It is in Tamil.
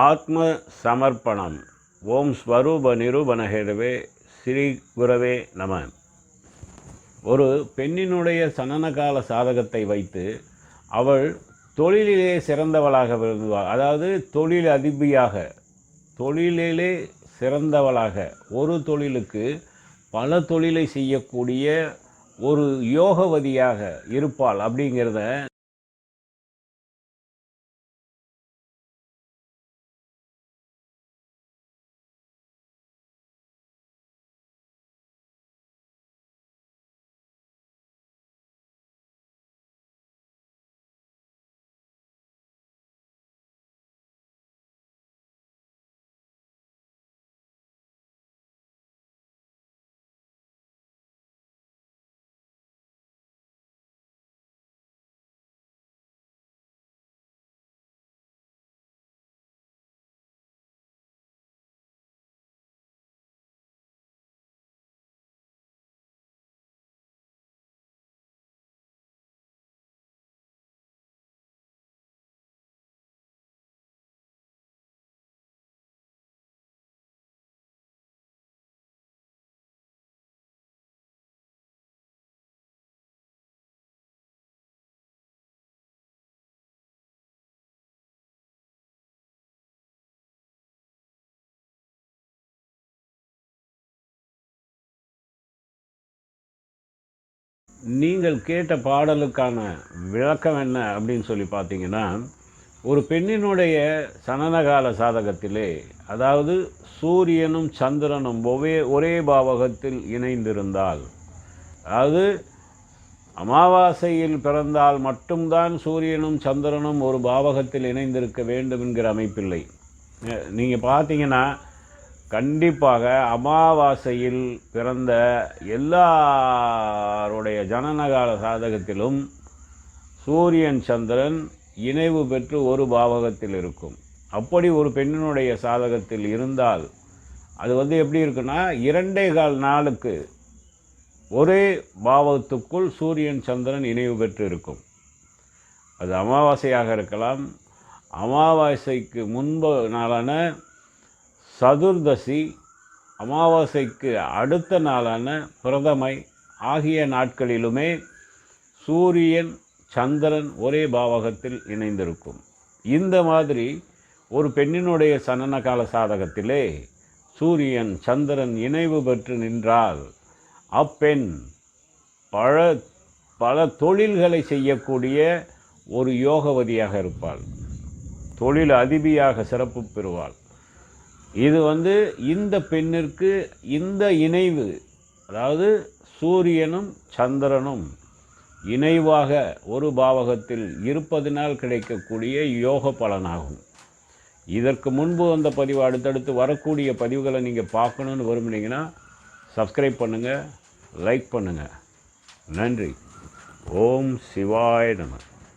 ஆத்ம சமர்ப்பணம் ஓம் ஸ்வரூப நிரூபணஹேடவே ஸ்ரீ குரவே நம. ஒரு பெண்ணினுடைய சனனகால சாதகத்தை வைத்து அவள் தொழிலிலே சிறந்தவளாக விரும்புவாள் அதாவது தொழில் அதிபியாக தொழிலிலே சிறந்தவளாக ஒரு தொழிலுக்கு பல தொழிலை செய்யக்கூடிய ஒரு யோகவதியாக இருப்பாள் அப்படிங்கிறத நீங்கள் கேட்ட பாடலுக்கான விளக்கம் என்ன அப்படின்னு சொல்லி பார்த்தீங்கன்னா ஒரு பெண்ணினுடைய சனனகால சாதகத்திலே அதாவது சூரியனும் சந்திரனும் ஒரே ஒரே பாவகத்தில் இணைந்திருந்தால் அதாவது அமாவாசையில் பிறந்தால் மட்டும்தான் சூரியனும் சந்திரனும் ஒரு பாவகத்தில் இணைந்திருக்க வேண்டும் என்கிற அமைப்பில்லை. நீங்கள் பார்த்தீங்கன்னா கண்டிப்பாக அமாவாசையில் பிறந்த எல்லாருடைய ஜனனகால சாதகத்திலும் சூரியன் சந்திரன் இணைவு பெற்று ஒரு பாவகத்தில் இருக்கும். அப்படி ஒரு பெண்ணினுடைய சாதகத்தில் இருந்தால் அது வந்து எப்படி இருக்குன்னா இரண்டே கால் நாளுக்கு ஒரே பாவகத்துக்குள் சூரியன் சந்திரன் இணைவு பெற்று இருக்கும். அது அமாவாசையாக இருக்கலாம். அமாவாசைக்கு முன்பு நாளான சதுர்தசி அமாவாசைக்கு அடுத்த நாளான பிரதமை ஆகிய நாட்களிலுமே சூரியன் சந்திரன் ஒரே பாவகத்தில் இணைந்திருக்கும். இந்த மாதிரி ஒரு பெண்ணினுடைய சனனகால சாதகத்திலே சூரியன் சந்திரன் இணைவு பெற்று நின்றால் அப்பெண் பல பல தொழில்களை செய்யக்கூடிய ஒரு யோகவதியாக இருப்பாள். தொழில் அதிபியாக சிறப்பு பெறுவாள். இது வந்து இந்த பெண்ணிற்கு இந்த இணைவு அதாவது சூரியனும் சந்திரனும் இணைவாக ஒரு பாவகத்தில் இருப்பதினால் கிடைக்கக்கூடிய யோக பலனாகும். இதற்கு முன்பு வந்த பதிவு அடுத்தடுத்து வரக்கூடிய பதிவுகளை நீங்கள் பார்க்கணுன்னு விரும்புனீங்கன்னா சப்ஸ்கிரைப் பண்ணுங்கள் லைக் பண்ணுங்கள் நன்றி. ஓம் சிவாய நம.